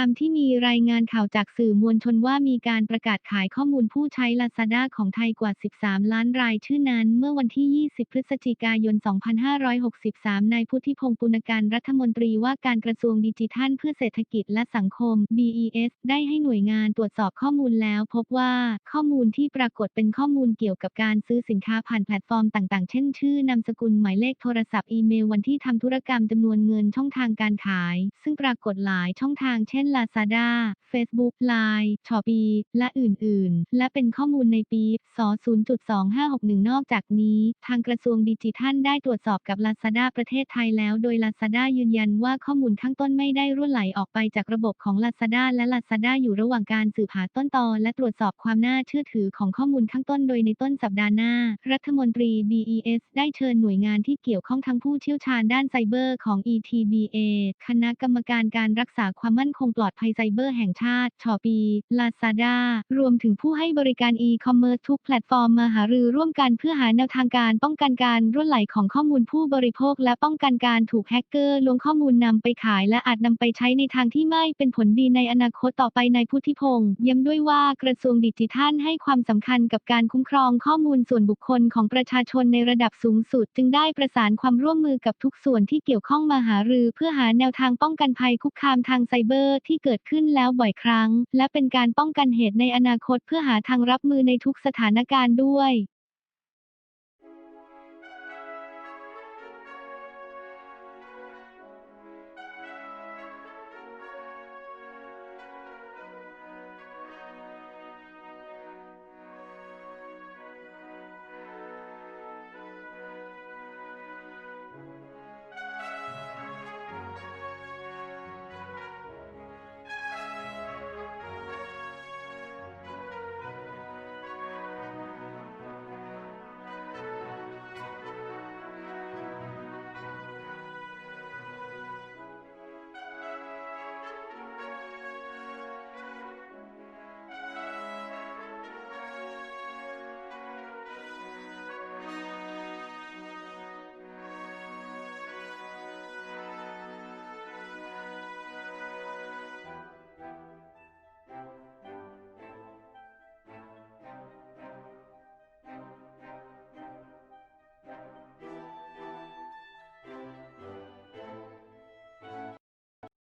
ามที่มีรายงานข่าวจากสื่อมวลชนว่ามีการประกาศขายข้อมูลผู้ใช้ Lazada ของไทยกว่า 13 ล้านรายชื่อนั้น เมื่อวันที่ 20 พฤศจิกายน 2563 นายพุทธิพงศ์ปุณการรัฐมนตรีว่าการกระทรวงดิจิทัลเพื่อเศรษฐกิจและสังคม BES ได้ให้หน่วยงานตรวจสอบข้อมูลแล้วพบว่าข้อมูลที่ปรากฏเป็นข้อมูลเกี่ยวกับการซื้อสินค้าผ่านแพลตฟอร์มต่างๆ เช่น ชื่อนามสกุลหมายเลขโทรศัพท์อีเมลวันที่ทำธุรกรรมจำนวนเงินช่องทางการขาย ซึ่งปรากฏหลายช่องทางเช่น Lazada Facebook Line Shopee และอื่นๆ และเป็นข้อมูลในปีศ0.2561 นอกจากนี้ ทางกระทรวงดิจิทัลได้ตรวจสอบกับ Lazada ประเทศไทยแล้วโดย Lazada ยืนยันว่าข้อมูลข้างต้นไม่ได้รั่วไหลออกไปจากระบบของ Lazada และ Lazada อยู่ระหว่างการสืบหาต้นตอและตรวจสอบความน่าเชื่อถือของข้อมูลข้างต้นโดยในต้นสัปดาห์หน้า รัฐมนตรี BES ได้เชิญหน่วยงานที่เกี่ยวข้องทั้งผู้เชี่ยวชาญด้านไซเบอร์ของ ETBA คณะกรรมการการรักษาความมั่นคงปลอดภัยไซเบอร์แห่งชาติชอปี Lazada รวมถึงผู้ให้บริการอีคอมเมิร์ซทุกแพลตฟอร์มมาหารือร่วมกันเพื่อหาแนวทางการป้องกันการรั่วไหลของข้อมูลผู้บริโภค และป้องกันการถูกแฮกเกอร์ลวงข้อมูลนำไปขาย และอาจนำไปใช้ในทางที่ไม่เป็นผลดีในอนาคตต่อไปในพุทธิพงศ์ย้ำด้วยว่ากระทรวงดิจิทัลให้ความสำคัญกับการคุ้มครองข้อมูลส่วนบุคคลของประชาชนในระดับสูงสุด จึงได้ประสานความร่วมมือกับทุกส่วนที่เกี่ยวข้องมาหารือ เพื่อหาแนวทางป้องกันภัยคุกคามทางไซเบอร์ที่เกิดขึ้นแล้วบ่อยครั้ง และเป็นการป้องกันเหตุในอนาคตเพื่อหาทางรับมือในทุกสถานการณ์ด้วย